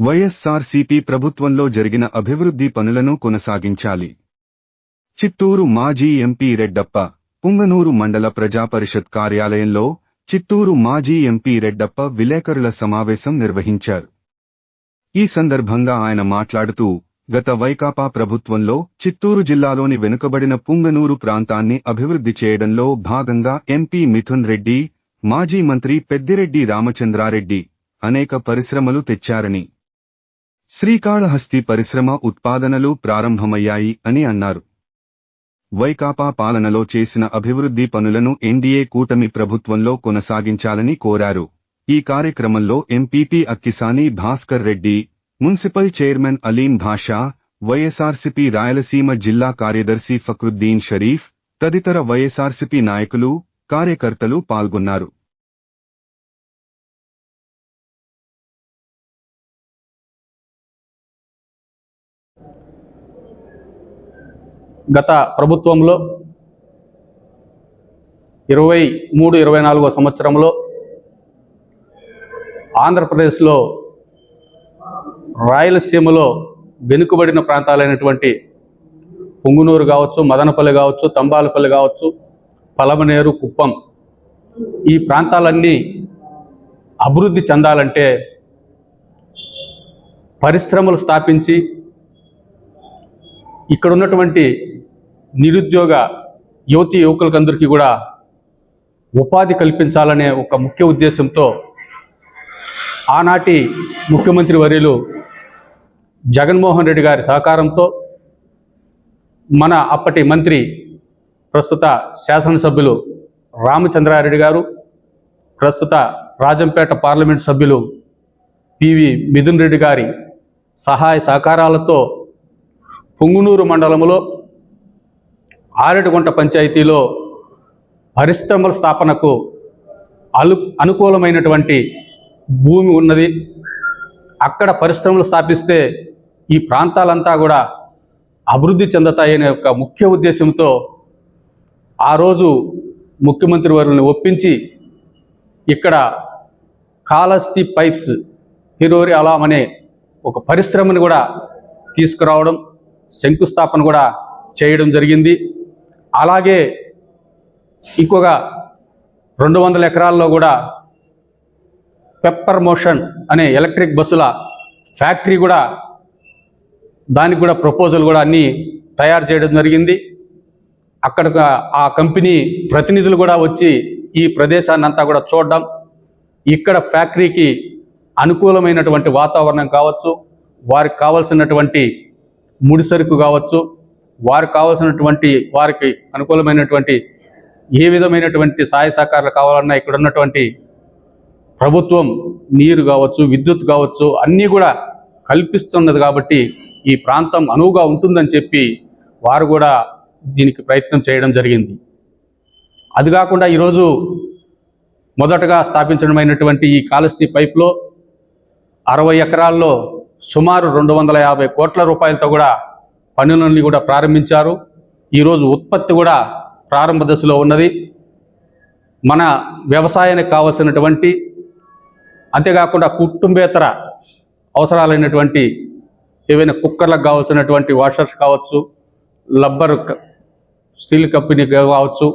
వైఎస్సార్సీపీ ప్రభుత్వంలో జరిగిన అభివృద్ధి పనులను కొనసాగించాలి. చిత్తూరు మాజీ ఎంపీ రెడ్డప్ప పుంగనూరు మండల ప్రజాపరిషత్ కార్యాలయంలో చిత్తూరు మాజీ ఎంపీ రెడ్డప్ప విలేకరుల సమావేశం నిర్వహించారు. ఈ సందర్భంగా ఆయన మాట్లాడుతూ గత వైకాపా ప్రభుత్వంలో చిత్తూరు జిల్లాలోని వెనుకబడిన పుంగనూరు ప్రాంతాన్ని అభివృద్ధి చేయడంలో భాగంగా ఎంపీ మిథున్ రెడ్డి మాజీ మంత్రి పెద్దిరెడ్డి రామచంద్రారెడ్డి అనేక పరిశ్రమలు తెచ్చారని శ్రీకాళహస్తి పరిశ్రమ ఉత్పాదనలు ప్రారంభమయ్యాయి అని అన్నారు. వైకాపా పాలనలో చేసిన అభివృద్ధి పనులను ఎన్డీఏ కూటమి ప్రభుత్వంలో కొనసాగించాలని కోరారు. ఈ కార్యక్రమంలో MPP Akkisani Bhaskar Reddy municipal chairman Aleem Basha YSRCP Rayalaseema జిల్లా కార్యదర్శి ఫక్రుద్దీన్ షరీఫ్ తదితర వైఎస్ఆర్సీపీ నాయకులు కార్యకర్తలు పాల్గొన్నారు. గత ప్రభుత్వంలో ఇరవై మూడు ఇరవై నాలుగో సంవత్సరంలో ఆంధ్రప్రదేశ్లో రాయలసీమలో వెనుకబడిన ప్రాంతాలైనటువంటి పొంగునూరు కావచ్చు మదనపల్లి కావచ్చు తంబాలపల్లి కావచ్చు పలమనేరు కుప్పం ఈ ప్రాంతాలన్నీ అభివృద్ధి చెందాలంటే పరిశ్రమలు స్థాపించి ఇక్కడ ఉన్నటువంటి నిరుద్యోగ యువతి యువకులకందరికీ కూడా ఉపాధి కల్పించాలనే ఒక ముఖ్య ఉద్దేశంతో ఆనాటి ముఖ్యమంత్రి వర్యులు జగన్మోహన్ రెడ్డి గారి సహకారంతో మన అప్పటి మంత్రి ప్రస్తుత శాసనసభ్యులు రామచంద్రారెడ్డి గారు ప్రస్తుత రాజంపేట పార్లమెంట్ సభ్యులు పివి మిథున్ రెడ్డి గారి సహాయ సహకారాలతో పుంగునూరు మండలంలో ఆరటిగుంట పంచాయతీలో పరిశ్రమల స్థాపనకు అలు అనుకూలమైనటువంటి భూమి ఉన్నది. అక్కడ పరిశ్రమలు స్థాపిస్తే ఈ ప్రాంతాలంతా కూడా అభివృద్ధి చెందుతాయనే ఒక ముఖ్య ఉద్దేశంతో ఆ రోజు ముఖ్యమంత్రి వారిని ఒప్పించి ఇక్కడ కాలస్తి పైప్స్ హిరోరి అలాం అనే ఒక పరిశ్రమను కూడా తీసుకురావడం శంకుస్థాపన కూడా చేయడం జరిగింది. అలాగే ఇంకొక రెండు వందల ఎకరాల్లో కూడా పెప్పర్ మోషన్ అనే ఎలక్ట్రిక్ బస్సుల ఫ్యాక్టరీ కూడా దానికి కూడా ప్రపోజల్ కూడా అన్నీ తయారు చేయడం జరిగింది. అక్కడ ఆ కంపెనీ ప్రతినిధులు కూడా వచ్చి ఈ ప్రదేశాన్ని అంతా కూడా చూడడం. ఇక్కడ ఫ్యాక్టరీకి అనుకూలమైనటువంటి వాతావరణం కావచ్చు వారికి కావలసినటువంటి ముడిసరుకు కావచ్చు వారికి కావాల్సినటువంటి వారికి అనుకూలమైనటువంటి ఏ విధమైనటువంటి సహాయ సహకారాలు కావాలన్నా ఇక్కడ ఉన్నటువంటి ప్రభుత్వం నీరు కావచ్చు విద్యుత్ కావచ్చు అన్నీ కూడా కల్పిస్తున్నది కాబట్టి ఈ ప్రాంతం అనువుగా ఉంటుందని చెప్పి వారు కూడా దీనికి ప్రయత్నం చేయడం జరిగింది. అది కాకుండా ఈరోజు మొదటగా స్థాపించడమైనటువంటి ఈ కాలస్తి పైప్లో అరవై ఎకరాల్లో సుమారు రెండు వందల యాభై కోట్ల రూపాయలతో కూడా పనులన్నీ కూడా ప్రారంభించారు. ఈరోజు ఉత్పత్తి కూడా ప్రారంభ దశలో ఉన్నది. మన వ్యవసాయానికి కావలసినటువంటి అంతేకాకుండా కుటుంబేతర అవసరాలైనటువంటి ఏవైనా కుక్కర్లకు కావాల్సినటువంటి వాషర్స్ కావచ్చు లబ్బర్ స్టీల్ కంపెనీ కావచ్చు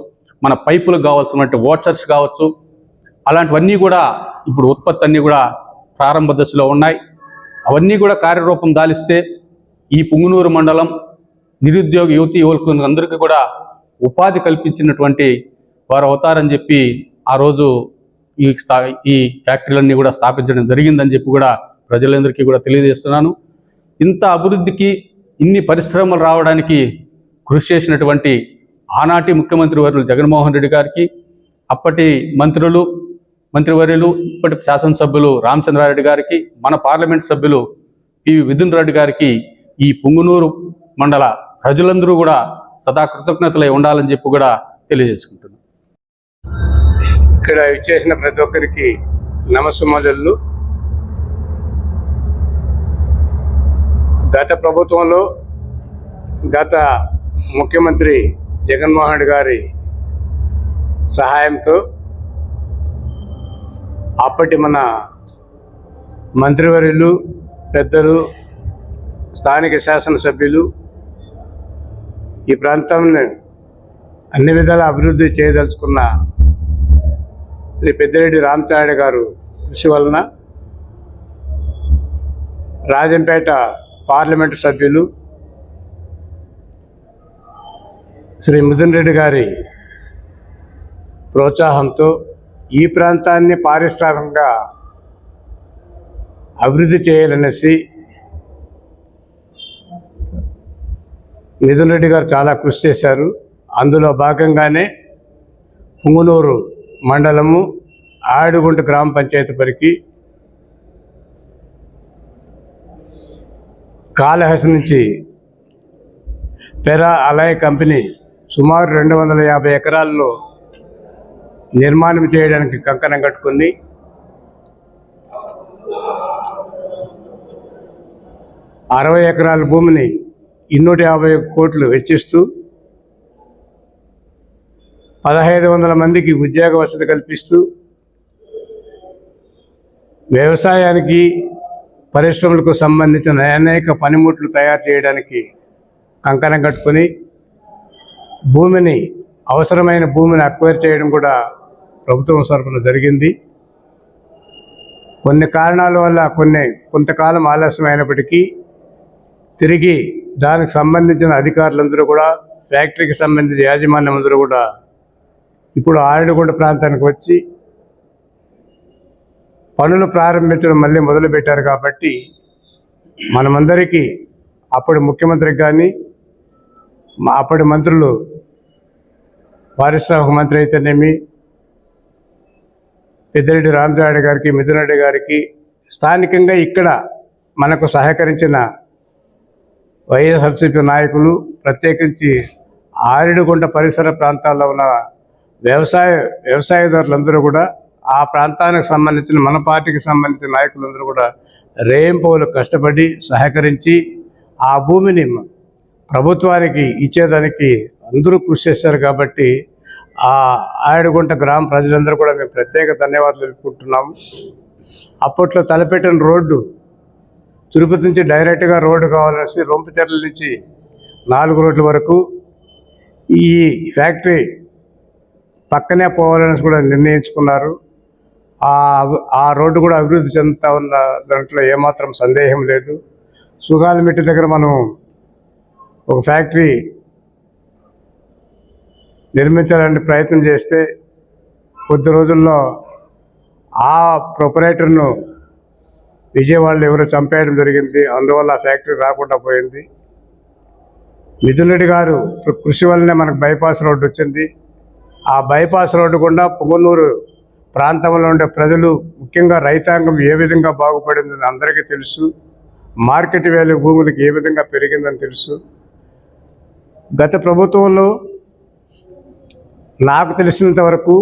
మన పైపులకు కావాల్సినటువంటి వాషర్స్ కావచ్చు అలాంటివన్నీ కూడా ఇప్పుడు ఉత్పత్తి అన్నీ కూడా ప్రారంభ దశలో ఉన్నాయి. అవన్నీ కూడా కార్యరూపం దాలిస్తే ఈ పుంగునూరు మండలం నిరుద్యోగ యువతి యువకులందరికీ కూడా ఉపాధి కల్పించినటువంటి వారు అవుతారని చెప్పి ఆ రోజు ఈ స్థా ఈ ఫ్యాక్టరీలన్నీ కూడా స్థాపించడం జరిగిందని చెప్పి కూడా ప్రజలందరికీ కూడా తెలియజేస్తున్నాను. ఇంత అభివృద్ధికి ఇన్ని పరిశ్రమలు రావడానికి కృషి చేసినటువంటి ఆనాటి ముఖ్యమంత్రి వర్యులు జగన్మోహన్ రెడ్డి గారికి అప్పటి మంత్రులు మంత్రివర్యులు ఇప్పటి శాసనసభ్యులు రామచంద్రారెడ్డి గారికి మన పార్లమెంట్ సభ్యులు పివి మిథున్ రెడ్డి గారికి ఈ పుంగునూరు మండల ప్రజలందరూ కూడా సదా కృతజ్ఞతలై ఉండాలని చెప్పి కూడా తెలియజేసుకుంటున్నాం. ఇక్కడ ఇచ్చేసిన ప్రతి ఒక్కరికి నమస్సుమజల్లు గత ప్రభుత్వంలో గత ముఖ్యమంత్రి జగన్మోహన్ రెడ్డి గారి సహాయంతో అప్పటి మన మంత్రివర్యులు పెద్దలు స్థానిక శాసనసభ్యులు ఈ ప్రాంతాన్ని అన్ని విధాల అభివృద్ధి చేయదలుచుకున్న శ్రీ పెద్దిరెడ్డి రామచారాయుడు గారు కృషి వలన రాజంపేట పార్లమెంటు సభ్యులు శ్రీ మిథున్ రెడ్డి గారి ప్రోత్సాహంతో ఈ ప్రాంతాన్ని పారిశ్రామికంగా అభివృద్ధి చేయాలనేసి మిథున్ రెడ్డి గారు చాలా కృషి చేశారు. అందులో భాగంగానే పుంగునూరు మండలము ఆడుగుంట గ్రామ పంచాయతీ పరికి కాళహస్తి నుంచి పెరా అలాయ్ కంపెనీ సుమారు రెండు వందల యాభై ఎకరాల్లో నిర్మాణం చేయడానికి కంకణం కట్టుకుంది. అరవై ఎకరాల భూమిని ఇన్నూట యాభై కోట్లు వెచ్చిస్తూ పదహైదు వందల మందికి ఉద్యోగ వసతి కల్పిస్తూ వ్యవసాయానికి పరిశ్రమలకు సంబంధించిన అనేక పనిముట్లు తయారు చేయడానికి కంకణం కట్టుకొని భూమిని అవసరమైన భూమిని అక్వైర్ చేయడం కూడా ప్రభుత్వం తరఫున జరిగింది. కొన్ని కారణాల వల్ల కొన్ని కొంతకాలం ఆలస్యం అయినప్పటికీ తిరిగి దానికి సంబంధించిన అధికారులందరూ కూడా ఫ్యాక్టరీకి సంబంధించిన యాజమాన్యం అందరూ కూడా ఇప్పుడు ఆరుడుగుంట ప్రాంతానికి వచ్చి పనులు ప్రారంభించడం మళ్ళీ మొదలుపెట్టారు కాబట్టి మనమందరికీ అప్పటి ముఖ్యమంత్రికి కానీ మా అప్పటి మంత్రులు పారిశ్రామిక మంత్రి అయితేనేమి పెద్దిరెడ్డి రామచంద్ర గారికి మిథున్ గారికి స్థానికంగా ఇక్కడ మనకు సహకరించిన వైఎస్ఆర్సీపీ నాయకులు ప్రత్యేకించి ఆరిడుగుంట పరిసర ప్రాంతాల్లో ఉన్న వ్యవసాయ వ్యవసాయదారులందరూ కూడా ఆ ప్రాంతానికి సంబంధించిన మన పార్టీకి సంబంధించిన నాయకులందరూ కూడా రేయింపవులు కష్టపడి సహకరించి ఆ భూమిని ప్రభుత్వానికి ఇచ్చేదానికి అందరూ కృషి చేశారు కాబట్టి ఆ ఆయుడుగుంట గ్రామ ప్రజలందరూ కూడా మేము ప్రత్యేక ధన్యవాదాలు తెలుపుకుంటున్నాము. అప్పట్లో తలపెట్టిన రోడ్డు తిరుపతి నుంచి డైరెక్ట్గా రోడ్డు కావాలనేసి రొంపిచెర్ల నుంచి నాలుగు రోడ్ల వరకు ఈ ఫ్యాక్టరీ పక్కనే పోవాలనేసి కూడా నిర్ణయించుకున్నారు. ఆ ఆ రోడ్డు కూడా అభివృద్ధి చెందుతా ఉన్న దాంట్లో ఏమాత్రం సందేహం లేదు. సుగాలమిట్టి దగ్గర మనం ఒక ఫ్యాక్టరీ నిర్మించాలని ప్రయత్నం చేస్తే కొద్ది రోజుల్లో ఆ ప్రొపరేటర్ను విజయవాడలో ఎవరో చంపేయడం జరిగింది. అందువల్ల ఆ ఫ్యాక్టరీ రాకుండా పోయింది. మిథున్ రెడ్డి గారు కృషి వల్లనే మనకు బైపాస్ రోడ్డు వచ్చింది. ఆ బైపాస్ రోడ్డు గుండా పుంగనూరు ప్రాంతంలో ఉండే ప్రజలు ముఖ్యంగా రైతాంగం ఏ విధంగా బాగుపడిందని అందరికీ తెలుసు. మార్కెట్ వాల్యూ భూములకు ఏ విధంగా పెరిగిందని తెలుసు. గత ప్రభుత్వంలో నాకు తెలిసినంత వరకు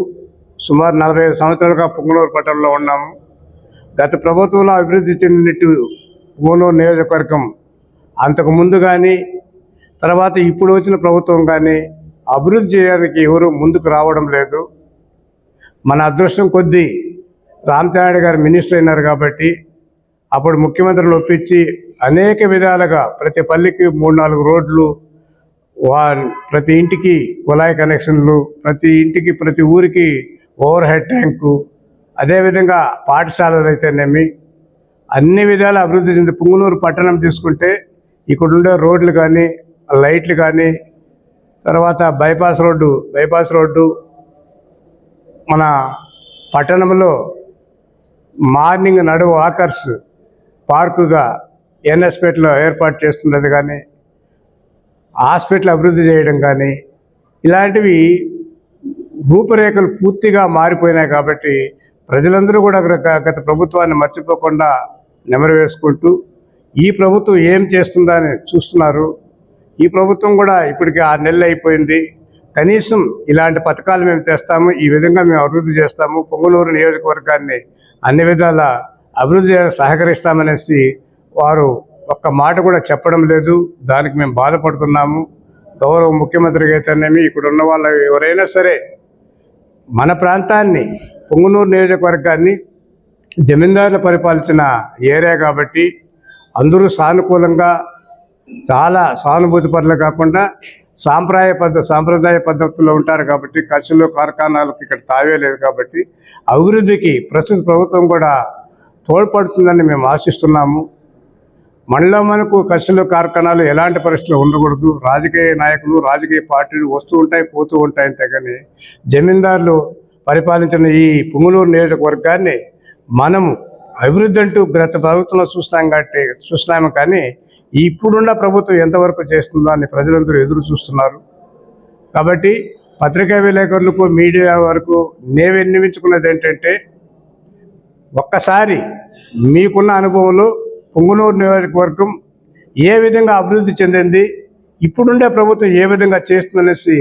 సుమారు నలభై ఐదు సంవత్సరాలుగా పొంగనూరు పట్టణంలో ఉన్నాము. గత ప్రభుత్వంలో అభివృద్ధి చెందినట్టు ఓనో నియోజకవర్గం అంతకు ముందు కానీ తర్వాత ఇప్పుడు వచ్చిన ప్రభుత్వం కానీ అభివృద్ధి చేయడానికి ఎవరు ముందుకు రావడం లేదు. మన అదృష్టం కొద్దీ రామచంద్ర గారు మినిస్టర్ అయినారు కాబట్టి అప్పుడు ముఖ్యమంత్రులు ఒప్పించి అనేక విధాలుగా ప్రతి పల్లెకి మూడు నాలుగు రోడ్లు వా ప్రతి ఇంటికి కుళాయి కనెక్షన్లు ప్రతి ఇంటికి ప్రతి ఊరికి ఓవర్ హెడ్ ట్యాంకు అదేవిధంగా పాఠశాలలు అయితేనేమి అన్ని విధాల అభివృద్ధి చెంది పుంగునూరు పట్టణం తీసుకుంటే ఇక్కడ ఉండే రోడ్లు కానీ లైట్లు కానీ తర్వాత బైపాస్ రోడ్డు బైపాస్ రోడ్డు మన పట్టణంలో మార్నింగ్ నడువు వాకర్స్ పార్కుగా ఎన్ఎస్పేటలో ఏర్పాటు చేస్తున్నది కానీ హాస్పిటల్ అభివృద్ధి చేయడం కానీ ఇలాంటివి రూపురేఖలు పూర్తిగా మారిపోయినాయి కాబట్టి ప్రజలందరూ కూడా గత- గత ప్రభుత్వాన్ని మర్చిపోకుండా నెమరు వేసుకుంటూ ఈ ప్రభుత్వం ఏం చేస్తుందా అని చూస్తున్నారు. ఈ ప్రభుత్వం కూడా ఇప్పటికి ఆరు నెలలు అయిపోయింది. కనీసం ఇలాంటి పథకాలు మేము తెస్తాము ఈ విధంగా మేము అభివృద్ధి చేస్తాము పొంగులూరు నియోజకవర్గాన్ని అన్ని విధాల అభివృద్ధి సహకరిస్తామనేసి వారు ఒక్క మాట కూడా చెప్పడం లేదు. దానికి మేము బాధపడుతున్నాము. గౌరవ ముఖ్యమంత్రికి అయితేనేమి ఇక్కడ ఉన్న వాళ్ళు ఎవరైనా సరే మన ప్రాంతాన్ని పొంగునూరు నియోజకవర్గాన్ని జమీందారులు పరిపాలించిన ఏరియా కాబట్టి అందరూ సానుకూలంగా చాలా సానుభూతి పనులు కాకుండా సాంప్రదాయ పద్ధ సాంప్రదాయ పద్ధతుల్లో ఉంటారు కాబట్టి ఖర్చులు కార్ఖానాలకు ఇక్కడ తావే లేదు కాబట్టి అభివృద్ధికి ప్రస్తుత ప్రభుత్వం కూడా తోడ్పడుతుందని మేము ఆశిస్తున్నాము. మనలో మనకు ఖర్చులు కార్ఖానాలు ఎలాంటి పరిస్థితులు ఉండకూడదు. రాజకీయ నాయకులు రాజకీయ పార్టీలు వస్తూ ఉంటాయి పోతూ ఉంటాయి అంతే కానీ జమీందారులు పరిపాలించిన ఈ పుంగులూరు నియోజకవర్గాన్ని మనము అభివృద్ధి అంటూ గత ప్రభుత్వంలో చూస్తాం కాబట్టి చూస్తున్నాము కానీ ఇప్పుడున్న ప్రభుత్వం ఎంతవరకు చేస్తుందో అని ప్రజలందరూ ఎదురు చూస్తున్నారు. కాబట్టి పత్రికా విలేకరులకు మీడియా వరకు నేను విన్నవించుకున్నది ఏంటంటే ఒక్కసారి మీకున్న అనుభవంలో పొంగునూరు నియోజకవర్గం ఏ విధంగా అభివృద్ధి చెందింది ఇప్పుడుండే ప్రభుత్వం ఏ విధంగా చేస్తుందనేసి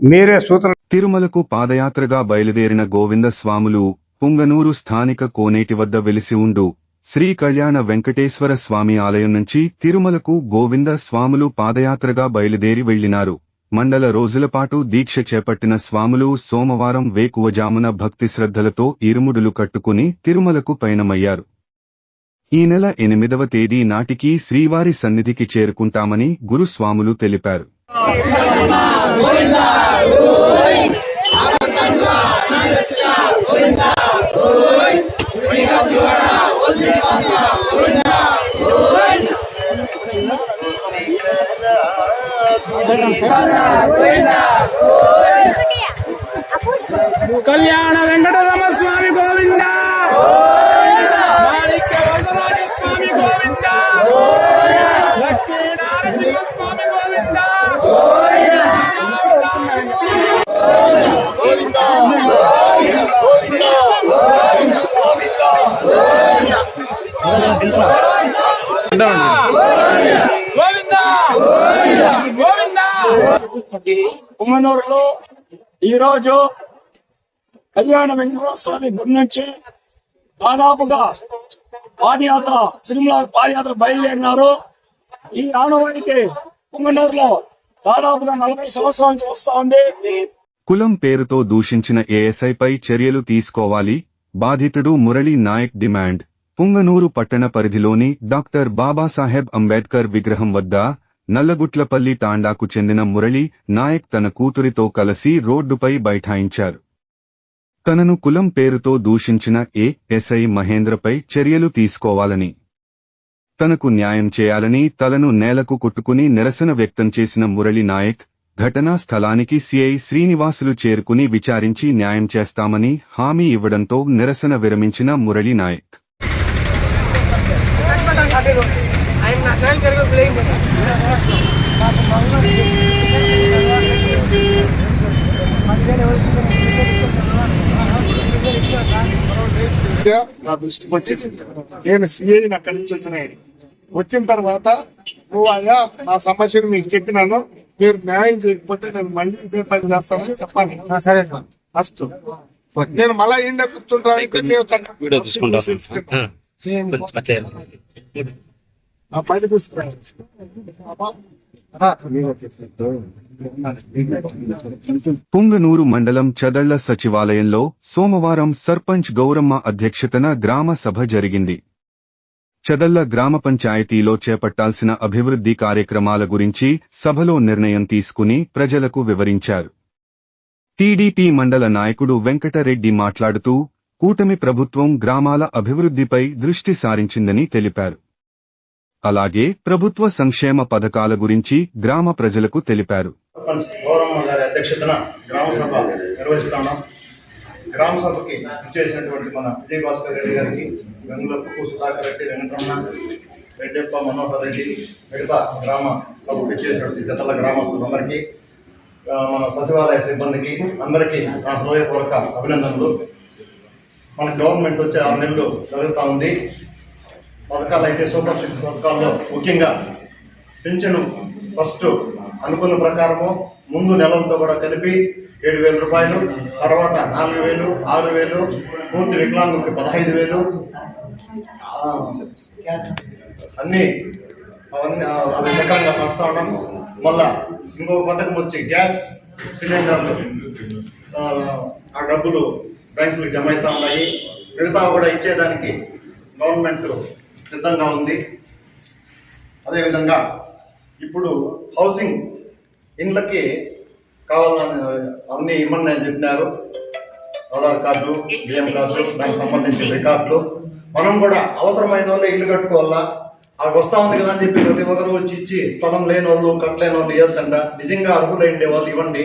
మీరే సూత్ర తిరుమలకు పాదయాత్రగా బయలుదేరిన గోవింద స్వాములు పుంగనూరు స్థానిక కోనేటి వద్ద వెలిసి ఉండు. శ్రీ కళ్యాణ వెంకటేశ్వర స్వామి ఆలయం నుంచి తిరుమలకు గోవింద స్వాములు పాదయాత్రగా బయలుదేరి వెళ్ళినారు మండల రోజుల పాటు దీక్ష చేపట్టిన స్వాములు సోమవారం వేకువజామున భక్తి శ్రద్ధలతో ఇరుముడులు కట్టుకుని తిరుమలకు పయనమయ్యారు. ఈ నెల ఎనిమిదవ తేదీ నాటికి శ్రీవారి సన్నిధికి చేరుకుంటామని గురుస్వాములు తెలిపారు. కళ్యాణ వెంకటరమ స్వామి గోవిందా! ఉమ్మనూరులో ఈరోజు కళ్యాణ వెంకటేశ్వర స్వామి గుడి నుంచి దాదాపుగా పాదయాత్ర తిరుమల పాదయాత్ర బయలుదేరినారు. ఈ ఆనవానికి పుంగనూరులో దాదాపుగా నలభై సంవత్సరాల నుంచి వస్తా ఉంది. కులం పేరుతో దూషించిన ఏఎస్ఐపై చర్యలు తీసుకోవాలి బాధితుడు మురళీ నాయక్ డిమాండ్. పుంగనూరు పట్టణ పరిధిలోని డాక్టర్ బాబాసాహెబ్ అంబేద్కర్ విగ్రహం వద్ద నల్లగుట్లపల్లి తాండాకు చెందిన మురళీ నాయక్ తన కూతురితో కలిసి రోడ్డుపై బైఠాయించారు. తనను కులం పేరుతో దూషించిన ఏఎస్ఐ మహేంద్రపై చర్యలు తీసుకోవాలని. తనకు న్యాయం చేయాలని తలను నేలకు కొట్టుకుని నిరసన వ్యక్తం చేసిన మురళి నాయక్ ఘటనా స్థలానికి సిఐ శ్రీనివాసులు చేరుకుని విచారించి న్యాయం చేస్తామని హామీ ఇవ్వడంతో నిరసన విరమించిన మురళి నాయక్. సమస్య నా దృష్టికి వచ్చింది నేను సిఐని అక్కడి నుంచి వచ్చిన వచ్చిన తర్వాత నువ్వు అయ్యా నా సమస్యను మీకు చెప్పినాను మీరు న్యాయం చేయకపోతే నేను మళ్ళీ ఇదే పని చేస్తానని చెప్పాలి సరే ఫస్ట్ నేను మళ్ళా ఇండ ఆ పని తీసుకురాను పుంగనూరు మండలం చదళ్ళ సచివాలయంలో సోమవారం సర్పంచ్ గౌరమ్మ అధ్యక్షతన గ్రామ సభ జరిగింది. చదళ్ళ గ్రామ పంచాయతీలో చేపట్టాల్సిన అభివృద్ధి కార్యక్రమాల గురించి సభలో నిర్ణయం తీసుకుని ప్రజలకు వివరించారు. టీడీపీ మండల నాయకుడు వెంకటరెడ్డి మాట్లాడుతూ కూటమి ప్రభుత్వం గ్రామాల అభివృద్ధిపై దృష్టి సారించిందని తెలిపారు. అలాగే ప్రభుత్వ సంక్షేమ పథకాల గురించి గ్రామ ప్రజలకు తెలిపారు. సర్పంచ్ గౌరమ్మ గారి అధ్యక్షతన గ్రామ సభ నిర్వహిస్తున్నాం గ్రామ సభకి ఇచ్చేసినటువంటి మన విజయ్ భాస్కర్ రెడ్డి గారికి వెంగులప్పు సుధాకర్ రెడ్డి వెంకటరమణ రెడ్డప్ప మనోహర్ రెడ్డి మిగతా గ్రామ సభకు ఇచ్చేసినటువంటి జతల గ్రామస్తులందరికీ మన సచివాలయ సిబ్బందికి అందరికీ నా హృదయపూర్వక అభినందనలు. మన గవర్నమెంట్ వచ్చే ఆరు నెలలు జరుగుతూ ఉంది. పథకాలు అయితే సూపర్ సిక్స్ పథకాల్లో ముఖ్యంగా పింఛను ఫస్ట్ అనుకున్న ప్రకారము ముందు నెలలతో కూడా కలిపి ఏడు వేల రూపాయలు తర్వాత నాలుగు వేలు ఆరు వేలు పూర్తి వికలాంగులకి పదహైదు వేలు. అన్నీ అవన్నీ అవి రకంగా వస్తూ ఉన్నాం మళ్ళా ఇంకొక పథకం వచ్చి గ్యాస్ సిలిండర్లు. ఆ, డబ్బులు బ్యాంకులకు జమ అవుతా ఉన్నాయి. మిగతా కూడా ఇచ్చేదానికి గవర్నమెంట్ సిద్ధంగా ఉంది. అదేవిధంగా ఇప్పుడు హౌసింగ్ ఇండ్లకి కావాలని అన్ని ఇమ్మని అని చెప్పినారు. ఆధార్ కార్డు బియ్యం కార్డు దానికి సంబంధించిన రికార్డులు. మనం కూడా అవసరమైన వాళ్ళు ఇల్లు కట్టుకోవాలా? అవి వస్తా ఉంది కదా అని చెప్పి ప్రతి ఒక్కరు వచ్చి ఇచ్చి స్థలం లేని వాళ్ళు కట్టలేని వాళ్ళు ఇవ్వద్దంట. నిజంగా అర్హులైండే వాళ్ళు ఇవ్వండి.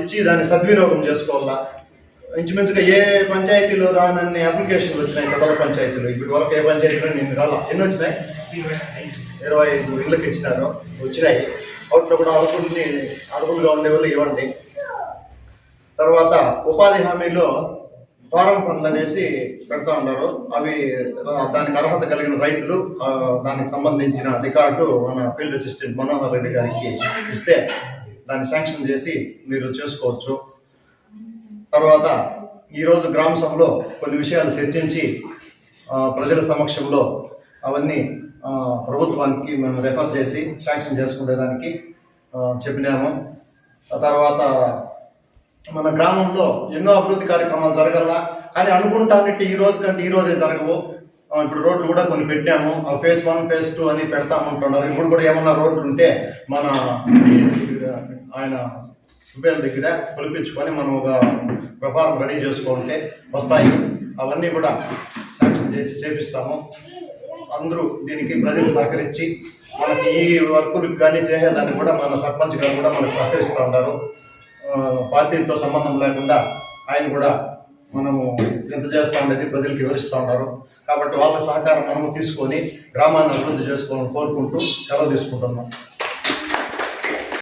ఇచ్చి దాన్ని సద్వినియోగం చేసుకోవాలా? ఇంచుమించుగా ఏ పంచాయతీలో రానన్ని అప్లికేషన్లు వచ్చినాయి? చదల పంచాయతీలు. ఇప్పటి వరకు ఏ పంచాయతీలో నేను రాలా? ఎన్ని వచ్చినాయి? ఇరవై ఐదు ఇళ్ళకి ఇచ్చినారు. వచ్చినాయి. వాటిలో కూడా అర్హుల్ని అర్హులుగా ఉండే వాళ్ళు ఇవ్వండి. తర్వాత ఉపాధి హామీలో ఫారం పనులు అనేసి పెడతా ఉన్నారు. అవి దానికి అర్హత కలిగిన రైతులు దానికి సంబంధించిన రికార్డు మన ఫీల్డ్ అసిస్టెంట్ మనోహర్ రెడ్డి గారికి ఇస్తే దాన్ని శాంక్షన్ చేసి మీరు చేసుకోవచ్చు. తర్వాత ఈరోజు గ్రామ సభలో కొన్ని విషయాలు చర్చించి ప్రజల సమక్షంలో అవన్నీ ప్రభుత్వానికి మేము రెఫర్ చేసి శాంక్షన్ చేసుకునేదానికి చెప్పినాము. తర్వాత మన గ్రామంలో ఎన్నో అభివృద్ధి కార్యక్రమాలు జరగల్లా కానీ అనుకుంటానంటే ఈ రోజు కంటే ఈ రోజే జరగవు. ఇప్పుడు రోడ్లు కూడా కొన్ని పెట్టాము ఆ ఫేస్ వన్ ఫేస్ టూ అని పెడతామంటున్నారు. ఇప్పుడు కూడా ఏమన్నా రోడ్లు ఉంటే మన ఆయన సుబ్బేల దగ్గర పిలిపించుకొని మనం ఒక ప్రపారం రెడీ చేసుకుంటే వస్తాయి. అవన్నీ కూడా శాంక్షన్ చేసి చేపిస్తాము. అందరూ దీనికి ప్రజలు సహకరించి మనకి ఈ వర్కులకు కానీ చేసేదానికి కూడా మన సర్పంచ్ గారు కూడా మనకు సహకరిస్తూ ఉంటారు పార్టీతో సంబంధం లేకుండా ఆయన కూడా మనము ఎంత చేస్తా ఉండేది ప్రజలకు వివరిస్తూ ఉన్నారు. కాబట్టి వాళ్ళ సహకారం మనము తీసుకొని గ్రామాన్ని అభివృద్ధి చేసుకోవాలని కోరుకుంటూ సెలవు తీసుకుంటున్నాం.